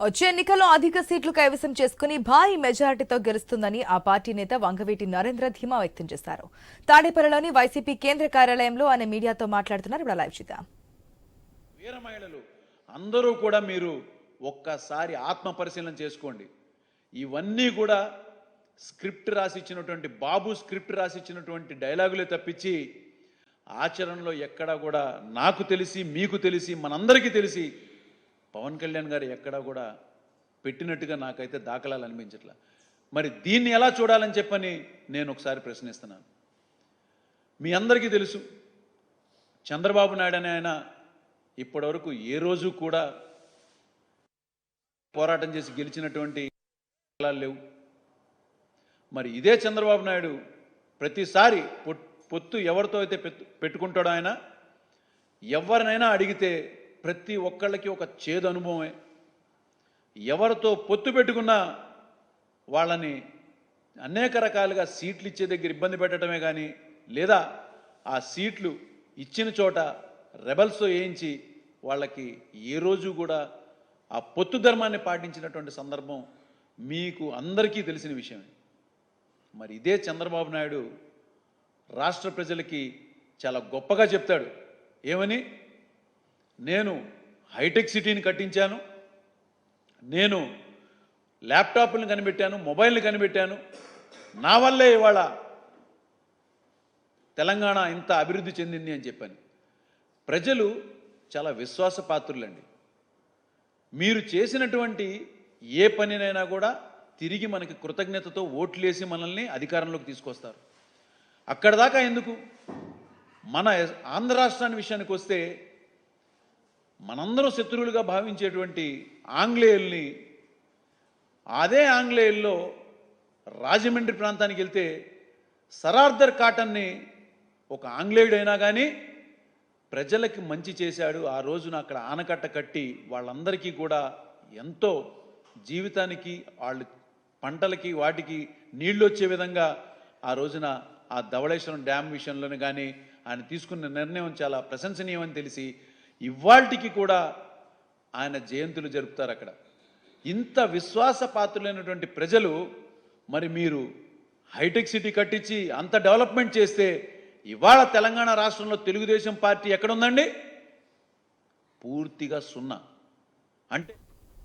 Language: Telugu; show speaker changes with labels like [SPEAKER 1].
[SPEAKER 1] వచ్చే ఎన్నికల్లో అధిక సీట్లు కైవసం చేసుకుని భారీ మెజారిటీతో గెలుస్తుందని ఆ పార్టీ నేత వంగవీటి నరేంద్ర ధీమా వ్యక్తం చేశారు. తాడేపల్లిలోని వైసీపీ కేంద్ర కార్యాలయంలో ఆయన మీడియాతో మాట్లాడుతున్నారు. ఇప్పుడు లైవ్ చూద్దాం.
[SPEAKER 2] వీర మహిళలు అందరూ కూడా మీరు ఒక్కసారి ఆత్మ పరిశీలన చేసుకోండి. ఇవన్నీ కూడా స్క్రిప్ట్ రాసిచ్చినటువంటి బాబు స్క్రిప్ట్ రాసిచ్చినటువంటి డైలాగులే తప్పించి ఆచరణలో ఎక్కడా కూడా నాకు తెలిసి మీకు తెలిసి మనందరికీ తెలిసి పవన్ కళ్యాణ్ గారు ఎక్కడా కూడా పెట్టినట్టుగా నాకైతే దాఖలాలు అనిపించట్లా. మరి దీన్ని ఎలా చూడాలని చెప్పని నేను ఒకసారి ప్రశ్నిస్తున్నాను. మీ అందరికీ తెలుసు చంద్రబాబు నాయుడు అనే ఆయన ఇప్పటివరకు ఏ రోజు కూడా పోరాటం చేసి గెలిచినటువంటి లేవు. మరి ఇదే చంద్రబాబు నాయుడు ప్రతిసారి పొత్తు ఎవరితో అయితే పెట్టు- పెట్టుకుంటాడో ఆయన ఎవరినైనా అడిగితే ప్రతి ఒక్కళ్ళకి ఒక చేదు అనుభవమే. ఎవరితో పొత్తు పెట్టుకున్నా వాళ్ళని అనేక రకాలుగా సీట్లు ఇచ్చే దగ్గర ఇబ్బంది పెట్టడమే కానీ లేదా ఆ సీట్లు ఇచ్చిన చోట రెబల్స్తో వేయించి వాళ్ళకి ఏ రోజు కూడా ఆ పొత్తు ధర్మాన్ని పాటించినటువంటి సందర్భం మీకు అందరికీ తెలిసిన విషయమే. మరి ఇదే చంద్రబాబు నాయుడు రాష్ట్ర ప్రజలకి చాలా గొప్పగా చెప్తాడు. ఏమని? నేను హైటెక్ సిటీని కట్టించాను. నేను ల్యాప్టాప్లను కనిపెట్టాను మొబైల్ని కనిపెట్టాను. నా వల్లే ఇవాళ తెలంగాణ ఇంత అభివృద్ధి చెందింది అని చెప్పాను. ప్రజలు చాలా విశ్వాసపాత్రులండి మీరు చేసినటువంటి ఏ పనినైనా కూడా తిరిగి మనకి కృతజ్ఞతతో ఓట్లేసి మనల్ని అధికారంలోకి తీసుకొస్తారు. అక్కడ దాకా ఎందుకు? మన ఆంధ్ర రాష్ట్రాన్ని విషయానికి వస్తే మనందరం శత్రువులుగా భావించేటువంటి ఆంగ్లేయుల్ని అదే ఆంగ్లేయుల్లో రాజమండ్రి ప్రాంతానికి వెళ్తే సరార్దర్ కాటన్ని ఒక ఆంగ్లేయుడైనా కానీ ప్రజలకి మంచి చేశాడు. ఆ రోజున అక్కడ ఆనకట్ట కట్టి వాళ్ళందరికీ కూడా ఎంతో జీవితానికి వాళ్ళు పంటలకి వాటికి నీళ్ళు వచ్చే విధంగా ఆ రోజున ఆ ధవళేశ్వరం డ్యామ్ విషయంలోనే కానీ ఆయన తీసుకున్న నిర్ణయం చాలా ప్రశంసనీయమని తెలిసి ఇవాళకి కూడా ఆయన జయంతులు జరుపుతారు అక్కడ. ఇంత విశ్వాసపాత్రులైనటువంటి ప్రజలు మరి మీరు హైటెక్ సిటీ కట్టించి అంత డెవలప్మెంట్ చేస్తే ఇవాళ తెలంగాణ రాష్ట్రంలో తెలుగుదేశం పార్టీ ఎక్కడుందండి? పూర్తిగా సున్నా. అంటే